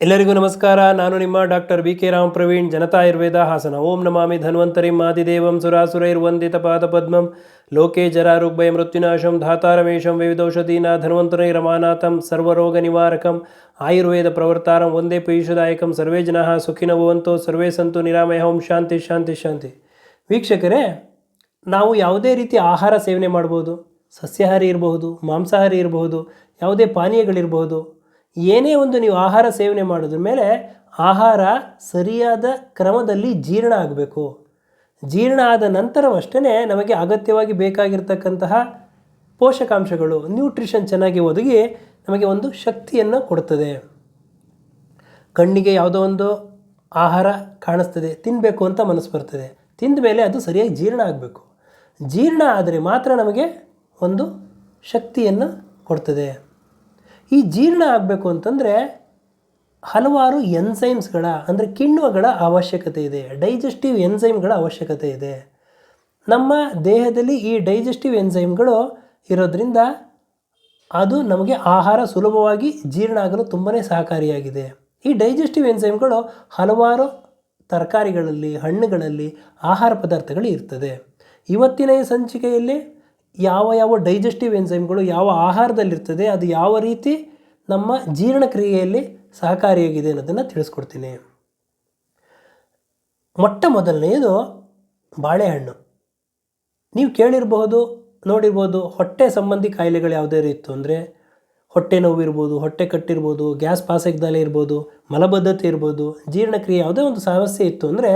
ಎಲ್ಲರಿಗೂ ನಮಸ್ಕಾರ. ನಾನು ನಿಮ್ಮ doctor B K Ram Praveen, Janata Ayurveda Hassan. ಓಂ ನಮಾಮಿ ಧನ್ವಂತರಿಂ ಮಾದಿದೇವಂ ಸುರಾಸುರೈರ್ವಂದಿತ ಪಾದಪದ್ಮಂ ಲೋಕೆ ಜರಾರುಗ್ಭಯ ಮೃತ್ಯುನಾಶಂ ಧಾತಾರಮೇಶಂ ವಿವಿಧೌಷಧೀನ ಧನ್ವಂತರೈರಮಾನಾಥಂ ಸರ್ವರೋಗ ನಿವಾರಕಂ ಆಯುರ್ವೇದ ಪ್ರವರ್ತಾರಂ ಒಂದೇ ಪೀಯೂಷದಾಯಕಂ ಸರ್ವೇ ಜನಃ ಸುಖಿನ ಭವಂತೋ ಸರ್ವೇ ಸಂತು ನಿರಾಮಯ ಓಂ ಶಾಂತಿ ಶಾಂತಿ ಶಾಂತಿ. ವೀಕ್ಷಕರೇ, ನಾವು ಯಾವುದೇ ರೀತಿ ಆಹಾರ ಸೇವನೆ ಮಾಡ್ಬೋದು, ಸಸ್ಯಾಹಾರಿ ಇರಬಹುದು, ಮಾಂಸಾಹಾರಿ ಇರಬಹುದು, ಯಾವುದೇ ಪಾನೀಯಗಳಿರಬಹುದು ಏನೇ ಒಂದು ನೀವು ಆಹಾರ ಸೇವನೆ ಮಾಡೋದ್ರ ಮೇಲೆ ಆಹಾರ ಸರಿಯಾದ ಕ್ರಮದಲ್ಲಿ ಜೀರ್ಣ ಆಗಬೇಕು. ಜೀರ್ಣ ಆದ ನಂತರವಷ್ಟೇ ನಮಗೆ ಅಗತ್ಯವಾಗಿ ಬೇಕಾಗಿರ್ತಕ್ಕಂತಹ ಪೋಷಕಾಂಶಗಳು ನ್ಯೂಟ್ರಿಷನ್ ಚೆನ್ನಾಗಿ ಒದಗಿ ನಮಗೆ ಒಂದು ಶಕ್ತಿಯನ್ನು ಕೊಡ್ತದೆ. ಕಣ್ಣಿಗೆ ಯಾವುದೋ ಒಂದು ಆಹಾರ ಕಾಣಿಸ್ತದೆ ತಿನ್ನಬೇಕು ಅಂತ ಮನಸ್ಸು ಬರ್ತದೆ. ತಿಂದ ಮೇಲೆ ಅದು ಸರಿಯಾಗಿ ಜೀರ್ಣ ಆಗಬೇಕು. ಜೀರ್ಣ ಆದರೆ ಮಾತ್ರ ನಮಗೆ ಒಂದು ಶಕ್ತಿಯನ್ನು ಕೊಡ್ತದೆ. ಈ ಜೀರ್ಣ ಆಗಬೇಕು ಅಂತಂದರೆ ಹಲವಾರು ಎನ್ಸೈಮ್ಸ್ಗಳ ಅಂದರೆ ಕಿಣ್ವಗಳ ಅವಶ್ಯಕತೆ ಇದೆ. ಡೈಜೆಸ್ಟಿವ್ ಎನ್ಸೈಮ್ಗಳ ಅವಶ್ಯಕತೆ ಇದೆ. ನಮ್ಮ ದೇಹದಲ್ಲಿ ಈ ಡೈಜೆಸ್ಟಿವ್ ಎನ್ಸೈಮ್ಗಳು ಇರೋದ್ರಿಂದ ಅದು ನಮಗೆ ಆಹಾರ ಸುಲಭವಾಗಿ ಜೀರ್ಣ ಆಗಲು ತುಂಬಾ ಸಹಕಾರಿಯಾಗಿದೆ. ಈ ಡೈಜೆಸ್ಟಿವ್ ಎನ್ಸೈಮ್ಗಳು ಹಲವಾರು ತರಕಾರಿಗಳಲ್ಲಿ, ಹಣ್ಣುಗಳಲ್ಲಿ ಆಹಾರ ಪದಾರ್ಥಗಳು ಇರ್ತದೆ. ಇವತ್ತಿನ ಸಂಚಿಕೆಯಲ್ಲಿ ಯಾವ ಯಾವ ಡೈಜೆಸ್ಟಿವ್ ಎನ್ಸೈಮ್ಗಳು ಯಾವ ಆಹಾರದಲ್ಲಿರ್ತದೆ, ಅದು ಯಾವ ರೀತಿ ನಮ್ಮ ಜೀರ್ಣಕ್ರಿಯೆಯಲ್ಲಿ ಸಹಕಾರಿಯಾಗಿದೆ ಅನ್ನೋದನ್ನು ತಿಳಿಸ್ಕೊಡ್ತೀನಿ. ಮೊಟ್ಟ ಮೊದಲನೆಯದು ಬಾಳೆಹಣ್ಣು. ನೀವು ಕೇಳಿರಬಹುದು, ನೋಡಿರ್ಬೋದು, ಹೊಟ್ಟೆ ಸಂಬಂಧಿ ಕಾಯಿಲೆಗಳು ಯಾವುದೇ ಇತ್ತು ಅಂದರೆ ಹೊಟ್ಟೆ ನೋವು ಇರ್ಬೋದು ಹೊಟ್ಟೆ ಕಟ್ಟಿರ್ಬೋದು, ಗ್ಯಾಸ್ ಪಾಸಾಗ್ದಲೇ ಇರ್ಬೋದು, ಮಲಬದ್ಧತೆ ಇರ್ಬೋದು, ಜೀರ್ಣಕ್ರಿಯೆ ಯಾವುದೇ ಒಂದು ಸಮಸ್ಯೆ ಇತ್ತು ಅಂದರೆ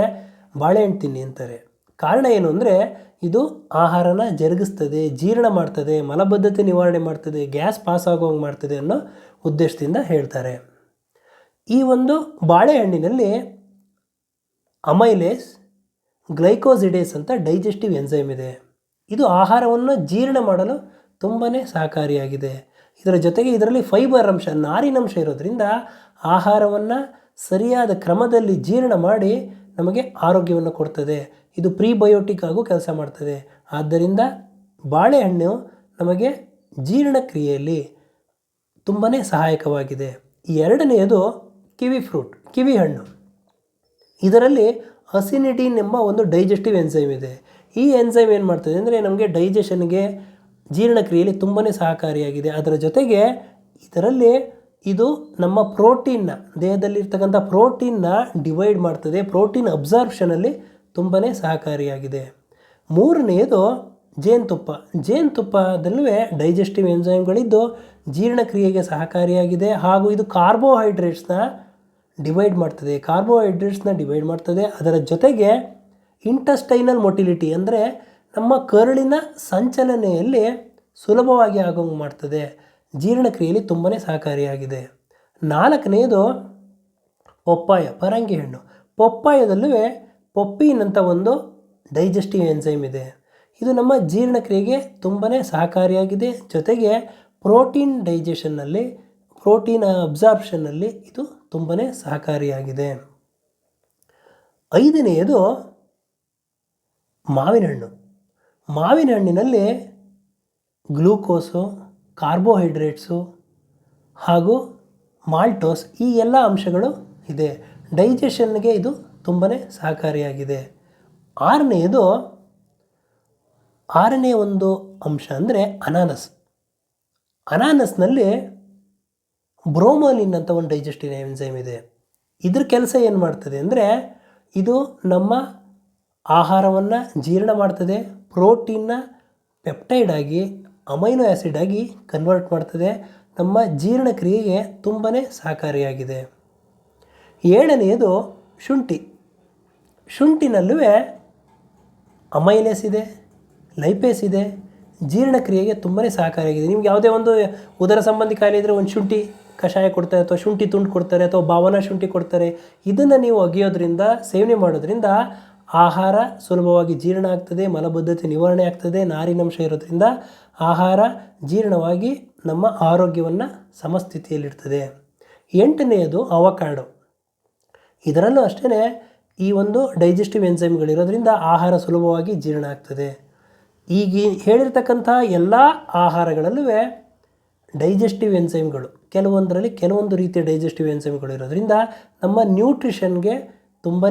ಬಾಳೆಹಣ್ಣು ತಿನ್ನಿ ಅಂತಾರೆ. ಕಾರಣ ಏನು ಅಂದರೆ ಇದು ಆಹಾರನ ಜರುಗಿಸ್ತದೆ, ಜೀರ್ಣ ಮಾಡ್ತದೆ, ಮಲಬದ್ಧತೆ ನಿವಾರಣೆ ಮಾಡ್ತದೆ, ಗ್ಯಾಸ್ ಪಾಸ್ ಆಗೋಂಗೆ ಮಾಡ್ತದೆ ಅನ್ನೋ ಉದ್ದೇಶದಿಂದ ಹೇಳ್ತಾರೆ. ಈ ಒಂದು ಬಾಳೆಹಣ್ಣಿನಲ್ಲಿ ಅಮೈಲೇಸ್, ಗ್ಲೈಕೋಸಿಡೇಸ್ ಅಂತ ಡೈಜೆಸ್ಟಿವ್ ಎನ್ಸೈಮ್ ಇದೆ. ಇದು ಆಹಾರವನ್ನು ಜೀರ್ಣ ಮಾಡಲು ತುಂಬಾ ಸಹಕಾರಿಯಾಗಿದೆ. ಇದರ ಜೊತೆಗೆ ಇದರಲ್ಲಿ ಫೈಬರ್ ಅಂಶ ನಾರಿನಂಶ ಇರೋದರಿಂದ ಆಹಾರವನ್ನು ಸರಿಯಾದ ಕ್ರಮದಲ್ಲಿ ಜೀರ್ಣ ಮಾಡಿ ನಮಗೆ ಆರೋಗ್ಯವನ್ನು ಕೊಡ್ತದೆ. ಇದು ಪ್ರೀಬಯೋಟಿಕ್ ಆಗೂ ಕೆಲಸ ಮಾಡ್ತದೆ. ಆದ್ದರಿಂದ ಬಾಳೆಹಣ್ಣು ನಮಗೆ ಜೀರ್ಣಕ್ರಿಯೆಯಲ್ಲಿ ತುಂಬಾ ಸಹಾಯಕವಾಗಿದೆ. ಎರಡನೆಯದು ಕಿವಿ ಫ್ರೂಟ್, ಕಿವಿ ಹಣ್ಣು. ಇದರಲ್ಲಿ ಅಸಿನಿಟಿನ್ ಎಂಬ ಒಂದು ಡೈಜೆಸ್ಟಿವ್ ಎನ್ಸೈಮ್ ಇದೆ. ಈ ಎನ್ಸೈಮ್ ಏನು ಮಾಡ್ತದೆ ಅಂದರೆ ನಮಗೆ ಡೈಜೆಷನ್ಗೆ ಜೀರ್ಣಕ್ರಿಯೆಯಲ್ಲಿ ತುಂಬಾ ಸಹಕಾರಿಯಾಗಿದೆ. ಅದರ ಜೊತೆಗೆ ಇದರಲ್ಲಿ ಇದು ನಮ್ಮ ಪ್ರೋಟೀನ್ನ, ದೇಹದಲ್ಲಿರ್ತಕ್ಕಂಥ ಪ್ರೋಟೀನ್ನ ಡಿವೈಡ್ ಮಾಡ್ತದೆ. ಪ್ರೋಟೀನ್ ಅಬ್ಸಾರ್ಪ್ಷನಲ್ಲಿ ತುಂಬಾ ಸಹಕಾರಿಯಾಗಿದೆ. ಮೂರನೆಯದು ಜೇನುತುಪ್ಪ. ಜೇನುತುಪ್ಪದಲ್ಲೂ ಡೈಜೆಸ್ಟಿವ್ ಎಂಜೈಮ್ಗಳಿದ್ದು ಜೀರ್ಣಕ್ರಿಯೆಗೆ ಸಹಕಾರಿಯಾಗಿದೆ ಹಾಗೂ ಇದು ಕಾರ್ಬೋಹೈಡ್ರೇಟ್ಸ್ನ ಡಿವೈಡ್ ಮಾಡ್ತದೆ. ಕಾರ್ಬೋಹೈಡ್ರೇಟ್ಸ್ನ ಡಿವೈಡ್ ಮಾಡ್ತದೆ. ಅದರ ಜೊತೆಗೆ ಇಂಟಸ್ಟೈನಲ್ ಮೊಟಿಲಿಟಿ ಅಂದರೆ ನಮ್ಮ ಕರುಳಿನ ಸಂಚಲನೆಯಲ್ಲಿ ಸುಲಭವಾಗಿ ಆಗೋಂಗೆ ಮಾಡ್ತದೆ. ಜೀರ್ಣಕ್ರಿಯೆಯಲ್ಲಿ ತುಂಬಾ ಸಹಕಾರಿಯಾಗಿದೆ. ನಾಲ್ಕನೆಯದು ಪಪ್ಪಾಯ, ಪರಂಗಿ ಹಣ್ಣು. ಪಪ್ಪಾಯದಲ್ಲೂ ಪೊಪ್ಪೀನ್ ಅಂತ ಒಂದು ಡೈಜೆಸ್ಟಿವ್ ಎನ್ಸೈಮ್ ಇದೆ. ಇದು ನಮ್ಮ ಜೀರ್ಣಕ್ರಿಯೆಗೆ ತುಂಬಾ ಸಹಕಾರಿಯಾಗಿದೆ. ಜೊತೆಗೆ ಪ್ರೋಟೀನ್ ಡೈಜೆಷನ್ನಲ್ಲಿ ಪ್ರೋಟೀನ್ ಅಬ್ಸಾರ್ಪ್ಷನ್ನಲ್ಲಿ ಇದು ತುಂಬಾ ಸಹಕಾರಿಯಾಗಿದೆ. ಐದನೆಯದು ಮಾವಿನ ಹಣ್ಣು ಮಾವಿನ ಹಣ್ಣಿನಲ್ಲಿ ಗ್ಲೂಕೋಸು, ಕಾರ್ಬೋಹೈಡ್ರೇಟ್ಸು ಹಾಗೂ ಮಾಲ್ಟೋಸ್ ಈ ಎಲ್ಲ ಅಂಶಗಳು ಇದೆ. ಡೈಜೆಷನ್ಗೆ ಇದು ತುಂಬಾ ಸಹಕಾರಿಯಾಗಿದೆ. ಆರನೆಯದು, ಆರನೇ ಒಂದು ಅಂಶ ಅಂದರೆ ಅನಾನಸ್. ಅನಾನಸ್ನಲ್ಲಿ ಬ್ರೋಮೋಲಿನ್ ಅಂತ ಒಂದು ಡೈಜೆಸ್ಟಿವ್ ಎನ್ಸೈಮ್ ಇದೆ. ಇದ್ರ ಕೆಲಸ ಏನು ಮಾಡ್ತದೆ ಅಂದರೆ, ಇದು ನಮ್ಮ ಆಹಾರವನ್ನು ಜೀರ್ಣ ಮಾಡ್ತದೆ, ಪ್ರೋಟೀನ್ನ ಪೆಪ್ಟೈಡ್ ಆಗಿ, ಅಮೈನೋ ಆ್ಯಸಿಡ್ ಆಗಿ ಕನ್ವರ್ಟ್ ಮಾಡ್ತದೆ, ನಮ್ಮ ಜೀರ್ಣಕ್ರಿಯೆಗೆ ತುಂಬಾ ಸಹಕಾರಿಯಾಗಿದೆ. ಏಳನೆಯದು ಶುಂಠಿ. ಶುಂಠಿನಲ್ಲೂ ಅಮೈಲೇಸ್ ಇದೆ, ಲೈಪೇಸ್ ಇದೆ, ಜೀರ್ಣಕ್ರಿಯೆಗೆ ತುಂಬಾ ಸಹಕಾರಿಯಾಗಿದೆ. ನಿಮ್ಗೆ ಯಾವುದೇ ಒಂದು ಉದರ ಸಂಬಂಧಿ ಕಾಯಿಲೆ ಇದ್ದರೆ ಒಂದು ಶುಂಠಿ ಕಷಾಯ ಕೊಡ್ತಾರೆ ಅಥವಾ ಶುಂಠಿ ತುಂಡು ಕೊಡ್ತಾರೆ ಅಥವಾ ಭಾವನಾ ಶುಂಠಿ ಕೊಡ್ತಾರೆ. ಇದನ್ನು ನೀವು ಅಗಿಯೋದ್ರಿಂದ, ಸೇವನೆ ಮಾಡೋದ್ರಿಂದ ಆಹಾರ ಸುಲಭವಾಗಿ ಜೀರ್ಣ ಆಗ್ತದೆ, ಮಲಬದ್ಧತೆ ನಿವಾರಣೆ ಆಗ್ತದೆ ನಾರಿನಂಶ ಇರೋದ್ರಿಂದ ಆಹಾರ ಜೀರ್ಣವಾಗಿ ನಮ್ಮ ಆರೋಗ್ಯವನ್ನು ಸಮಸ್ಥಿತಿಯಲ್ಲಿಡ್ತದೆ. ಎಂಟನೆಯದು ಅವಕಾಡು. ಇದರಲ್ಲೂ ಅಷ್ಟೇ ಈ ಒಂದು ಡೈಜೆಸ್ಟಿವ್ ಎನ್ಸೈಮ್ಗಳಿರೋದ್ರಿಂದ ಆಹಾರ ಸುಲಭವಾಗಿ ಜೀರ್ಣ ಆಗ್ತದೆ. ಈಗ ಹೇಳಿರ್ತಕ್ಕಂಥ ಎಲ್ಲ ಆಹಾರಗಳಲ್ಲೂ ಡೈಜೆಸ್ಟಿವ್ ಎನ್ಸೈಮ್ಗಳು ಕೆಲವೊಂದರಲ್ಲಿ ಕೆಲವೊಂದು ರೀತಿಯ ಡೈಜೆಸ್ಟಿವ್ ಎನ್ಸೈಮ್ಗಳು ಇರೋದ್ರಿಂದ ನಮ್ಮ ನ್ಯೂಟ್ರಿಷನ್ಗೆ ತುಂಬಾ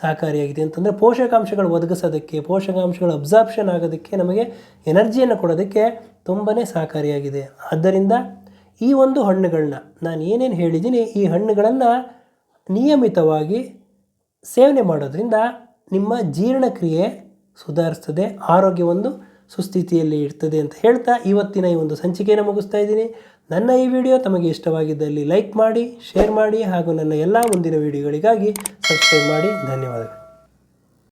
ಸಹಕಾರಿಯಾಗಿದೆ. ಅಂತಂದರೆ ಪೋಷಕಾಂಶಗಳು ಒದಗಿಸೋದಕ್ಕೆ, ಪೋಷಕಾಂಶಗಳು ಅಬ್ಸಾರ್ಪ್ಷನ್ ಆಗೋದಕ್ಕೆ ನಮಗೆ ಎನರ್ಜಿಯನ್ನು ಕೊಡೋದಕ್ಕೆ ತುಂಬಾ ಸಹಕಾರಿಯಾಗಿದೆ. ಆದ್ದರಿಂದ ಈ ಒಂದು ಹಣ್ಣುಗಳನ್ನ ನಾನು ಏನೇನು ಹೇಳಿದ್ದೀನಿ, ಈ ಹಣ್ಣುಗಳನ್ನು ನಿಯಮಿತವಾಗಿ ಸೇವನೆ ಮಾಡೋದ್ರಿಂದ ನಿಮ್ಮ ಜೀರ್ಣಕ್ರಿಯೆ ಸುಧಾರಿಸ್ತದೆ, ಆರೋಗ್ಯ ಒಂದು ಸುಸ್ಥಿತಿಯಲ್ಲಿ ಇರ್ತದೆ ಅಂತ ಹೇಳ್ತಾ ಇವತ್ತಿನ ಈ ಒಂದು ಸಂಚಿಕೆಯನ್ನು ಮುಗಿಸ್ತಾ ಇದ್ದೀನಿ. ನನ್ನ ಈ ವಿಡಿಯೋ ತಮಗೆ ಇಷ್ಟವಾಗಿದ್ದಲ್ಲಿ ಲೈಕ್ ಮಾಡಿ, ಶೇರ್ ಮಾಡಿ ಹಾಗೂ ನನ್ನ ಎಲ್ಲ ಮುಂದಿನ ವಿಡಿಯೋಗಳಿಗಾಗಿ ಸಬ್ಸ್ಕ್ರೈಬ್ ಮಾಡಿ. ಧನ್ಯವಾದಗಳು.